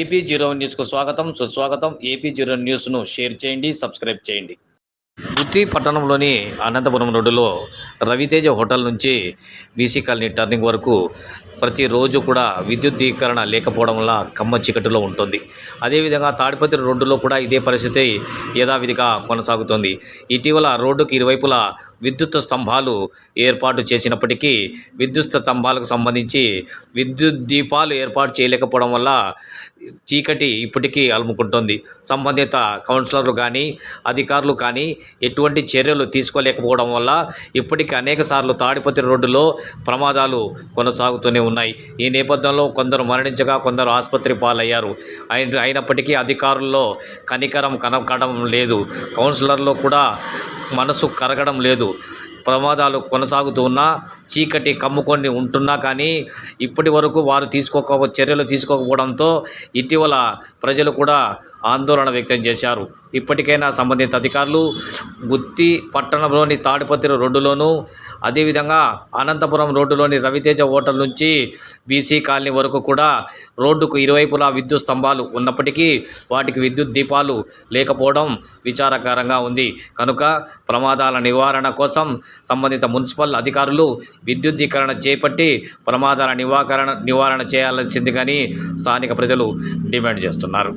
AP zero న్యూస్కు స్వాగతం. సుస్వాగతం. ఏపీ జీరో న్యూస్ను షేర్ చేయండి సబ్స్క్రైబ్ చేయండి. గుత్తి పట్టణంలోని అనంతపురం రోడ్డులో రవితేజ హోటల్ నుంచి బీసీ కాలనీ టర్నింగ్ వరకు ప్రతిరోజు కూడా విద్యుద్దీకరణ లేకపోవడం వల్ల కమ్మ చీకటిలో ఉంటుంది. అదేవిధంగా తాడిపత్రి రోడ్డులో కూడా ఇదే పరిస్థితి యథావిధిగా కొనసాగుతుంది. ఇటీవల రోడ్డుకి ఇరువైపులా విద్యుత్ స్తంభాలు ఏర్పాటు చేసినప్పటికీ విద్యుత్ స్తంభాలకు సంబంధించి విద్యుత్ దీపాలు ఏర్పాటు చేయలేకపోవడం వల్ల చీకటి ఇప్పటికీ అలుముకుంటుంది. సంబంధిత కౌన్సిలర్లు కానీ అధికారులు కానీ ఎటువంటి చర్యలు తీసుకోలేకపోవడం వల్ల ఇప్పటికీ అనేక సార్లు తాడిపత్రి రోడ్డులో ప్రమాదాలు కొనసాగుతూనే ఉన్నాయి. ఈ నేపథ్యంలో కొందరు మరణించగా కొందరు ఆసుపత్రి పాలయ్యారు. అయినప్పటికీ అధికారుల్లో కనికరం కనపడడం లేదు. కౌన్సిలర్లో కూడా మనసు కరగడం లేదు. ప్రమాదాలు కొనసాగుతూ ఉన్నా చీకటి కమ్ముకొని ఉంటున్నా కానీ ఇప్పటి వరకు వారు తీసుకోక చర్యలు తీసుకోకపోవడంతో ఇటీవల ప్రజలు కూడా ఆందోళన వ్యక్తం చేశారు. ఇప్పటికైనా సంబంధిత అధికారులు గుత్తి పట్టణంలోని తాడిపత్రి రోడ్డులోనూ అదేవిధంగా అనంతపురం రోడ్డులోని రవితేజ హోటల్ నుంచి బీసీ కాలనీ వరకు కూడా రోడ్డుకు ఇరువైపులా విద్యుత్ స్తంభాలు ఉన్నప్పటికీ వాటికి విద్యుత్ దీపాలు లేకపోవడం విచారకరంగా ఉంది. కనుక ప్రమాదాల నివారణ కోసం సంబంధిత మున్సిపల్ అధికారులు విద్యుద్దీకరణ చేపట్టి ప్రమాదాల నివారణ నివారణ చేయాల్సింది కానీ స్థానిక ప్రజలు డిమాండ్ చేస్తున్నారు.